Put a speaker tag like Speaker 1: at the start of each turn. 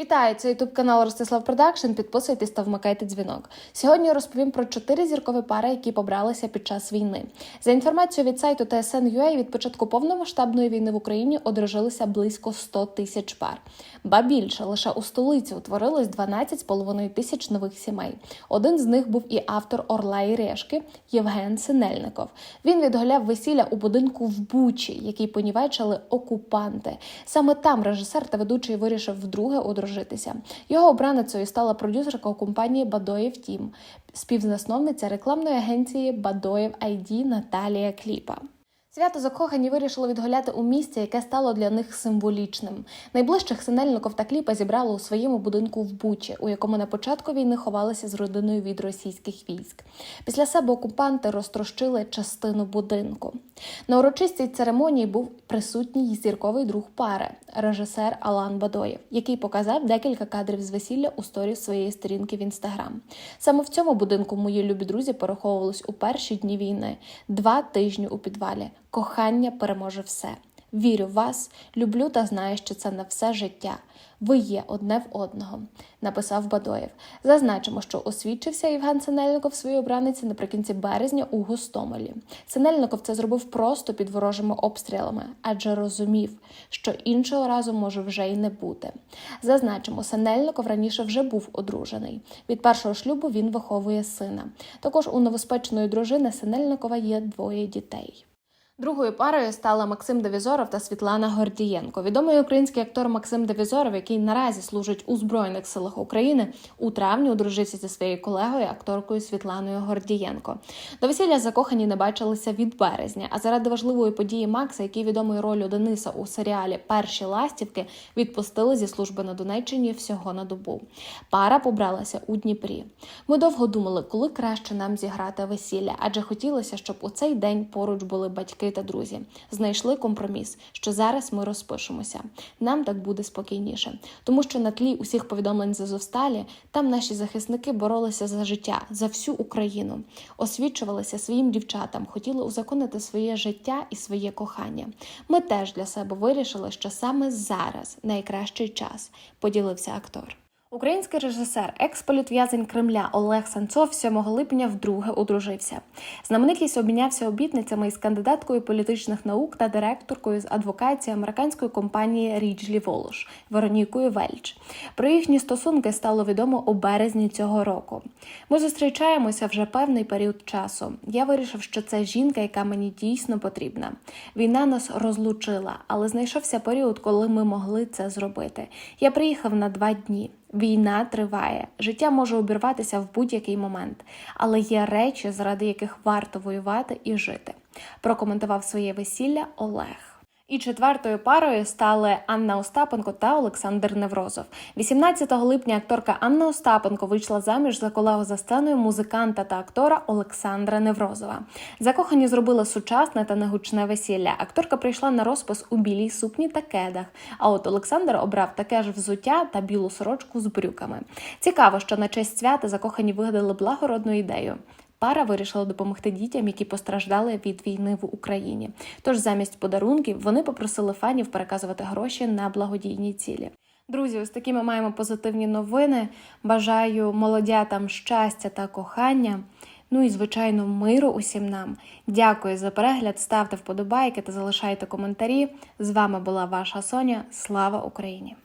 Speaker 1: Вітаю, це ютуб канал Ростислав Продакшн. Підписуйтесь та вмикайте дзвінок. Сьогодні розповім про чотири зіркові пари, які побралися під час війни. За інформацією від сайту TSN.ua, від початку повномасштабної війни в Україні одружилися близько 100 тисяч пар. Ба більше лише у столиці утворилось 12,5 тисяч нових сімей. Один з них був і автор Орла і Решки Євген Синельников. Він відголяв весілля у будинку в Бучі, який понівечили окупанти. Саме там режисер та ведучий вирішив вдруге одружитися. Його обраницею стала продюсерка компанії Бадоєв Тім, співзасновниця рекламної агенції Бадоєв ID Наталія Кліпа. Свято закохані вирішили відгуляти у місці, яке стало для них символічним. Найближчих синельников та кліпа зібрали у своєму будинку в Бучі, у якому на початку війни ховалися з родиною від російських військ. Після себе окупанти розтрощили частину будинку. На урочистій церемонії був присутній зірковий друг пари, режисер Алан Бадоєв, який показав декілька кадрів з весілля у сторіс своєї сторінки в інстаграм. Саме в цьому будинку мої любі друзі переховувались у перші дні війни, два тижні у підвалі. Кохання переможе все. Вірю в вас, люблю та знаю, що це на все життя. Ви є одне в одного, написав Бадоєв. Зазначимо, що освідчився Євген Синельников своїй обраниці наприкінці березня у Гостомелі. Синельников це зробив просто під ворожими обстрілами, адже розумів, що іншого разу може вже й не бути. Зазначимо, Синельников раніше вже був одружений. Від першого шлюбу він виховує сина. Також у новоспеченої дружини Синельникова є двоє дітей. Другою парою стала Максим Девізоров та Світлана Гордієнко. Відомий український актор Максим Девізоров, який наразі служить у Збройних силах України, у травні одружився зі своєю колегою, акторкою Світланою Гордієнко. До весілля закохані не бачилися від березня. А заради важливої події Макса, який відомий ролью Дениса у серіалі Перші ластівки, відпустили зі служби на Донеччині всього на добу. Пара побралася у Дніпрі. Ми довго думали, коли краще нам зіграти весілля, адже хотілося, щоб у цей день поруч були батьки та друзі. Знайшли компроміс, що зараз ми розпишемося. Нам так буде спокійніше, тому що на тлі усіх повідомлень з Азовсталі там наші захисники боролися за життя, за всю Україну, освічувалися своїм дівчатам, хотіли узаконити своє життя і своє кохання. Ми теж для себе вирішили, що саме зараз найкращий час, поділився актор. Український режисер, екс-політв'язень Кремля Олег Санцов 7 липня вдруге одружився. Знаменитість обмінявся обітницями із кандидаткою політичних наук та директоркою з адвокації американської компанії Ріджлі Волош Веронікою Вельч. Про їхні стосунки стало відомо у березні цього року. Ми зустрічаємося вже певний період часу. Я вирішив, що це жінка, яка мені дійсно потрібна. Війна нас розлучила, але знайшовся період, коли ми могли це зробити. Я приїхав на два дні. Війна триває, життя може обірватися в будь-який момент, але є речі, заради яких варто воювати і жити. Прокоментував своє весілля Олег. І четвертою парою стали Анна Остапенко та Олександр Неврозов. 18 липня акторка Анна Остапенко вийшла заміж за колегу за сценою музиканта та актора Олександра Неврозова. Закохані зробили сучасне та негучне весілля. Акторка прийшла на розпис у білій сукні та кедах. А от Олександр обрав таке ж взуття та білу сорочку з брюками. Цікаво, що на честь свята закохані вигадали благородну ідею. Пара вирішила допомогти дітям, які постраждали від війни в Україні. Тож замість подарунків вони попросили фанів переказувати гроші на благодійні цілі. Друзі, ось такі ми маємо позитивні новини. Бажаю молодятам щастя та кохання. Ну і звичайно, миру усім нам. Дякую за перегляд. Ставте вподобайки та залишайте коментарі. З вами була ваша Соня. Слава Україні!